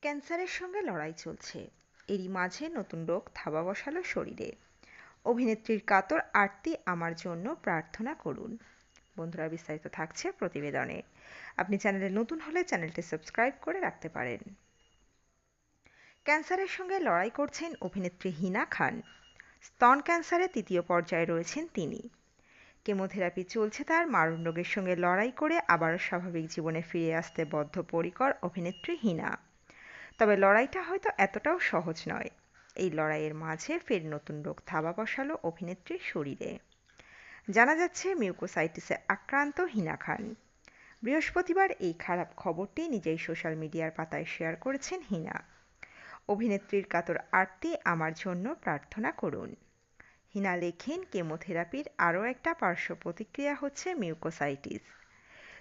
ক্যান্সারের সঙ্গে লড়াই চলছে। এরই মাঝে নতুন রোগ থাবা বসালো শরীরে। অভিনেত্রীর কাতর আরতি আমার জন্য প্রার্থনা করুন। বন্ধুরা, বিস্তারিত থাকছে প্রতিবেদনে। আপনি চ্যানেলে নতুন হলে চ্যানেলটি সাবস্ক্রাইব করে রাখতে পারেন। ক্যান্সারের সঙ্গে লড়াই করছেন অভিনেত্রী হিনা খান। স্তন ক্যান্সারে তৃতীয় পর্যায়ে রয়েছেন তিনি। কেমোথেরাপি চলছে তার মারণ রোগের সঙ্গে লড়াই করে আবারও স্বাভাবিক জীবনে ফিরে আসতে বদ্ধপরিকর অভিনেত্রী হিনা। তবে লড়াইটা হয়তো এতটাও সহজ নয়। এই লড়াইয়ের মাঝে ফের নতুন রোগ থাবা বসালো অভিনেত্রীর শরীরে। জানা যাচ্ছে, মিউকোসাইটিসে আক্রান্ত হিনা খান। বৃহস্পতিবার এই খারাপ খবরটি নিজেই সোশ্যাল মিডিয়ার পাতায় শেয়ার করেছেন হিনা। অভিনেত্রীর কাতর আরতি আমার জন্য প্রার্থনা করুন। হিনা লেখেন, কেমোথেরাপির আরও একটা পার্শ্ব প্রতিক্রিয়া হচ্ছে মিউকোসাইটিস।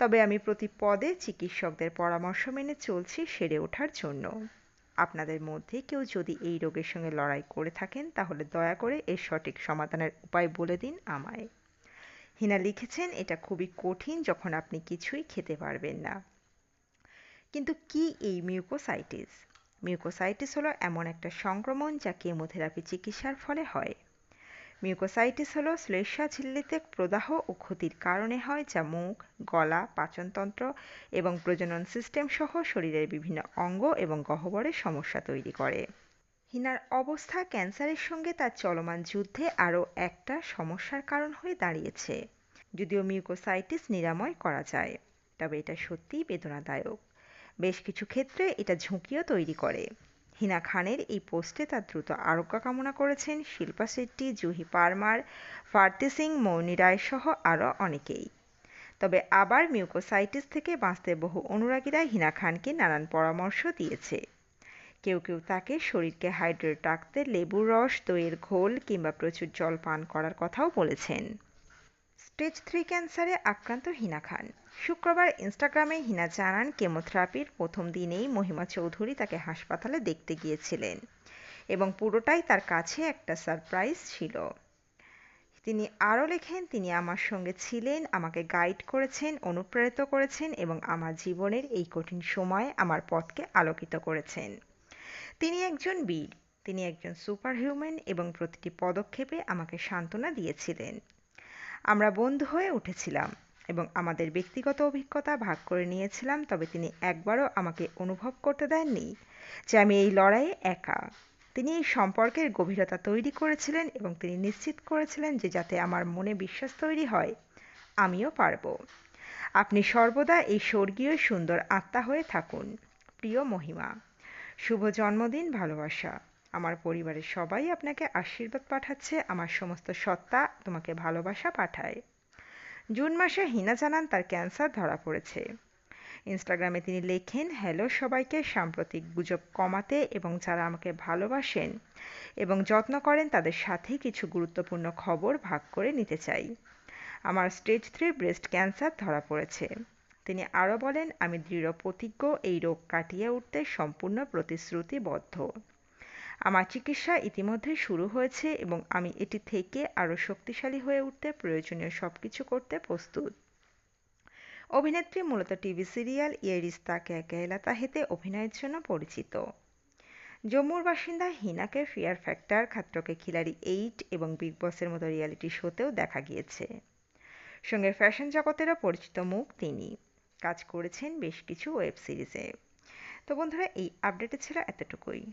তবে আমি প্রতি পদে চিকিৎসকদের পরামর্শ মেনে চলছি সেরে ওঠার জন্য। আপনাদের মধ্যে কেউ যদি এই রোগের সঙ্গে লড়াই করে থাকেন, তাহলে দয়া করে এর সঠিক সমাধানের উপায় বলে দিন আমায়। হিনা লিখেছেন, এটা খুবই কঠিন যখন আপনি কিছুই খেতে পারবেন না। কিন্তু কি এই মিউকোসাইটিস? মিউকোসাইটিস হলো এমন একটা সংক্রমণ যা কেমোথেরাপি চিকিৎসার ফলে হয়। মিউকোসাইটিস হলো শ্লেষ্মা ঝিল্লিতে প্রদাহ ও ক্ষতির কারণে হয় যা মুখ, গলা, পাচনতন্ত্র এবং প্রজনন সিস্টেম সহ শরীরের বিভিন্ন অঙ্গ এবং গহ্বরের সমস্যা তৈরি করে। হিনার অবস্থা ক্যান্সারের সঙ্গে তার চলমান যুদ্ধে আরও একটা সমস্যার কারণ হয়ে দাঁড়িয়েছে, যদিও মিউকোসাইটিস নিরাময় করা যায়, তবে এটা সত্যিই বেদনাদায়ক। বেশ কিছু ক্ষেত্রে এটা ঝুঁকিও তৈরি করে। হিনা খানের এই পোস্টে তার দ্রুত আরোগ্য কামনা করেছেন শিল্পা শেট্টি, জুহি পারমার, ফার্তি সিং, মৌনি রায় সহ আরও অনেকেই। তবে আবার মিউকোসাইটিস থেকে বাঁচতে বহু অনুরাগীরা হিনা খানকে নানান পরামর্শ দিয়েছে। কেউ কেউ তাকে শরীরকে হাইড্রেট রাখতে লেবুর রস, দইয়ের ঘোল কিংবা প্রচুর জল পান করার কথাও বলেছেন। স্টেজ থ্রি ক্যান্সারে আক্রান্ত হিনা খান। শুক্রবার ইনস্টাগ্রামে হিনা জানান, কেমোথেরাপির প্রথম দিনেই মহিমা চৌধুরী তাকে হাসপাতালে দেখতে গিয়েছিলেন এবং পুরোটাই তার কাছে একটা সারপ্রাইজ ছিল। তিনি আরও লেখেন, তিনি আমার সঙ্গে ছিলেন, আমাকে গাইড করেছেন, অনুপ্রাণিত করেছেন এবং আমার জীবনের এই কঠিন সময়ে আমার পথকে আলোকিত করেছেন। তিনি একজন বীর, তিনি একজন সুপার হিউম্যান এবং প্রতিটি পদক্ষেপে আমাকে সান্ত্বনা দিয়েছিলেন। আমরা বন্ধু হয়ে উঠেছিলাম এবং আমাদের ব্যক্তিগত অভিজ্ঞতা ভাগ করে নিয়েছিলাম, তবে তিনি একবারও আমাকে অনুভব করতে দেননি যে আমি এই লড়াইয়ে একা। তিনি এই সম্পর্কের গভীরতা তৈরি করেছিলেন এবং তিনি নিশ্চিত করেছিলেন যে যাতে আমার মনে বিশ্বাস তৈরি হয়, আমিও পারব। আপনি সর্বদা এই স্বর্গীয় সুন্দর আত্মা হয়ে থাকুন, প্রিয় মহিমা। শুভ জন্মদিন, ভালোবাসা। আমার পরিবারের সবাই আপনাকে আশীর্বাদ পাঠাচ্ছে, আমার সমস্ত সত্তা তোমাকে ভালোবাসা পাঠায়। জুন মাসে হিনা জানান তার ক্যান্সার ধরা পড়েছে। ইনস্টাগ্রামে তিনি লেখেন, হ্যালো সবাইকে, সাম্প্রতিক গুজব কমাতে এবং যারা আমাকে ভালোবাসেন এবং যত্ন করেন, তাদের সাথে কিছু গুরুত্বপূর্ণ খবর ভাগ করে নিতে চাই। আমার স্টেজ থ্রি ব্রেস্ট ক্যান্সার ধরা পড়েছে। তিনি আরও বলেন, আমি দৃঢ় প্রতিজ্ঞ, এই রোগ কাটিয়ে উঠতে সম্পূর্ণ প্রতিশ্রুতিবদ্ধ। আমার চিকিৎসা ইতিমধ্যে শুরু হয়েছে এবং আমি এটি থেকে আরও শক্তিশালী হয়ে উঠতে, প্রয়োজনীয় সব কিছু করতে প্রস্তুত। অভিনেত্রী মূলত টিভি সিরিয়াল ইয়ে রিস্তা ক্যা কেহলাতা হেতে অভিনয়ের জন্য পরিচিত। জম্মুর বাসিন্দা হিনাকে ফিয়ার ফ্যাক্টর, খাত্রকে খিলাড়ি এইট এবং বিগ বসের মতো রিয়ালিটি শোতেও দেখা গিয়েছে। সঙ্গে ফ্যাশন জগতেরও পরিচিত মুখ তিনি। কাজ করেছেন বেশ কিছু ওয়েব সিরিজে। তো বন্ধুরা, এই আপডেটে ছিল এতটুকুই।